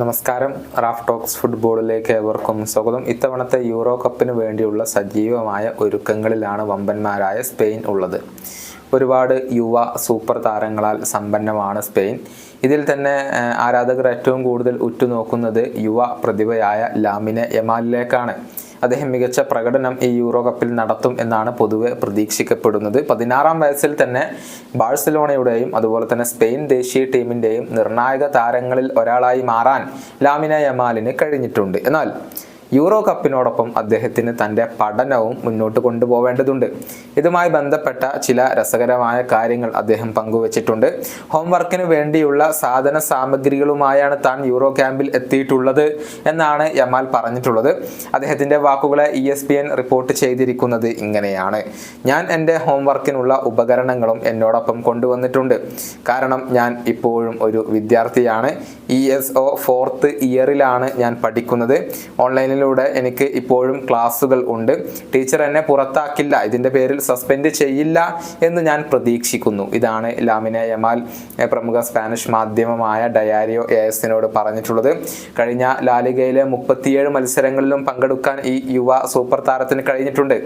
നമസ്കാരം. Raf talks ഫുട്ബോളിലേക്ക് ഏവർക്കും സ്വാഗതം. ഇത്തവണത്തെ യൂറോ കപ്പിന് വേണ്ടിയുള്ള സജീവമായ ഒരുക്കങ്ങളിലാണ് വമ്പന്മാരായ സ്പെയിൻ ഉള്ളത്. ഒരുപാട് യുവ സൂപ്പർ താരങ്ങളാൽ സമ്പന്നമാണ് സ്പെയിൻ. ഇതിൽ തന്നെ ആരാധകർ ഏറ്റവും കൂടുതൽ ഉറ്റുനോക്കുന്നത് യുവ പ്രതിഭയായ ലാമിനെ യമാലിലേക്കാണ്. അദ്ദേഹം മികച്ച പ്രകടനം ഈ യൂറോ കപ്പിൽ നടത്തും എന്നാണ് പൊതുവെ പ്രതീക്ഷിക്കപ്പെടുന്നത്. പതിനാറാം വയസ്സിൽ തന്നെ ബാഴ്സലോണയുടെയും അതുപോലെ തന്നെ സ്പെയിൻ ദേശീയ ടീമിന്റെയും നിർണായക താരങ്ങളിൽ ഒരാളായി മാറാൻ ലാമിന യമാലിന് കഴിഞ്ഞിട്ടുണ്ട്. എന്നാൽ യൂറോ കപ്പിനോടൊപ്പം അദ്ദേഹത്തിന് തന്റെ പഠനവും മുന്നോട്ട് കൊണ്ടുപോവേണ്ടതുണ്ട്. ഇതുമായി ബന്ധപ്പെട്ട ചില രസകരമായ കാര്യങ്ങൾ അദ്ദേഹം പങ്കുവച്ചിട്ടുണ്ട്. ഹോംവർക്കിന് വേണ്ടിയുള്ള സാധന സാമഗ്രികളുമായാണ് താൻ യൂറോ ക്യാമ്പിൽ എത്തിയിട്ടുള്ളത് എന്നാണ് യമാൽ പറഞ്ഞിട്ടുള്ളത്. അദ്ദേഹത്തിന്റെ വാക്കുകളെ E S P N report ചെയ്തിരിക്കുന്നത് ഇങ്ങനെയാണ്. ഞാൻ എന്റെ ഹോംവർക്കിനുള്ള ഉപകരണങ്ങളും എന്നോടൊപ്പം കൊണ്ടുവന്നിട്ടുണ്ട്. കാരണം ഞാൻ ഇപ്പോഴും ഒരു വിദ്യാർത്ഥിയാണ്. ഇ എസ് ഒ ഫോർത്ത് ഇയറിലാണ് ഞാൻ പഠിക്കുന്നത്. ഓൺലൈനിലൂടെ എനിക്ക് ഇപ്പോഴും ക്ലാസ്സുകൾ ഉണ്ട്. ടീച്ചർ എന്നെ പുറത്താക്കില്ല. ഇതിന്റെ പേരിൽ സസ്പെൻഡ് ചെയ്യില്ല എന്ന് ഞാൻ പ്രതീക്ഷിക്കുന്നു. ഇതാണ് ലാമിന യമാൽ പ്രമുഖ സ്പാനിഷ് മാധ്യമമായ ഡയാരിയോ എ എസിനോട് പറഞ്ഞിട്ടുള്ളത്. കഴിഞ്ഞ ലാലിഗയിലെ മുപ്പത്തിയേഴ് മത്സരങ്ങളിലും പങ്കെടുക്കാൻ ഈ യുവ സൂപ്പർ താരത്തിന് കഴിഞ്ഞിട്ടുണ്ട്.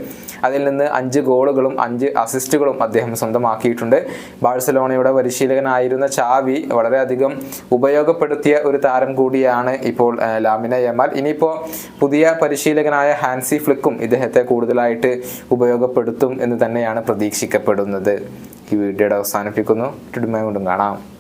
അതിൽ നിന്ന് അഞ്ച് ഗോളുകളും അഞ്ച് അസിസ്റ്റുകളും അദ്ദേഹം സ്വന്തമാക്കിയിട്ടുണ്ട്. ബാഴ്സലോണയുടെ പരിശീലകനായിരുന്ന ചാവി വളരെയധികം ഉപയോഗപ്പെടുത്തിയ ഒരു താരം കൂടിയാണ് ഇപ്പോൾ ലാമിന യമാൽ. ഇനിയിപ്പോൾ പുതിയ പരിശീലകനായ ഹാൻസി ഫ്ലിക്കും ഇദ്ദേഹത്തെ കൂടുതലായിട്ട് ഉപയോഗപ്പെടുത്തും എന്ന് തന്നെയാണ് പ്രതീക്ഷിക്കപ്പെടുന്നത്. ഈ വീഡിയോയുടെ അവസാനിപ്പിക്കുന്നു. ടുഡുമ കൊണ്ടും കാണാം.